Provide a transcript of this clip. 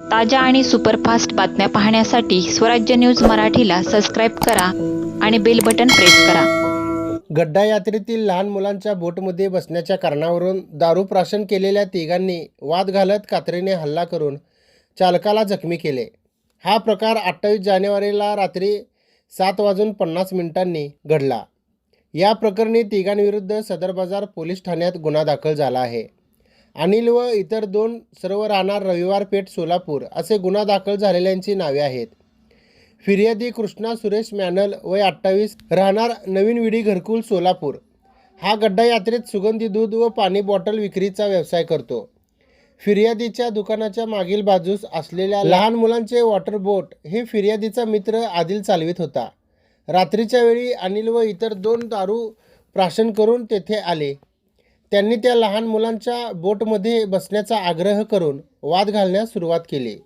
ताज्या आणि सुपरफास्ट बातम्या पाहण्यासाठी स्वराज्य न्यूज मराठीला सबस्क्राईब करा आणि बेल बटन प्रेस करा. गड्डा यात्रेतील लहान मुलांच्या बोटमध्ये बसण्याच्या कारणावरून दारू प्राशन केलेल्या तिघांनी वाद घालत कात्रीने हल्ला करून चालकाला जखमी केले. हा प्रकार अठ्ठावीस जानेवारीला रात्री सात वाजून पन्नास मिनिटांनी घडला. या प्रकरणी तिघांविरुद्ध सदर बाजार पोलीस ठाण्यात गुन्हा दाखल झाला आहे. अनिल व इतर दोन सर्व राहणार रविवार पेठ सोलापूर असे गुन्हा दाखल झालेल्यांची नावे आहेत. फिर्यादी कृष्णा सुरेश मॅनल वय अठ्ठावीस राहणार नवीन विडी घरकुल सोलापूर. हा गड्डा यात्रेत सुगंधी दूध व पाणी बॉटल विक्रीचा व्यवसाय करतो. फिर्यादीच्या दुकानाच्या मागील बाजूस असलेल्या लहान मुलांचे वॉटर बोट हे फिर्यादीचा मित्र आदिल चालवित होता. रात्रीच्या वेळी अनिल व इतर दोन दारू प्राशन करून तेथे आले. त्यांनी त्या लहान मुलांच्या बोटमध्ये बसण्याचा आग्रह करून वाद घालण्यास सुरुवात केली.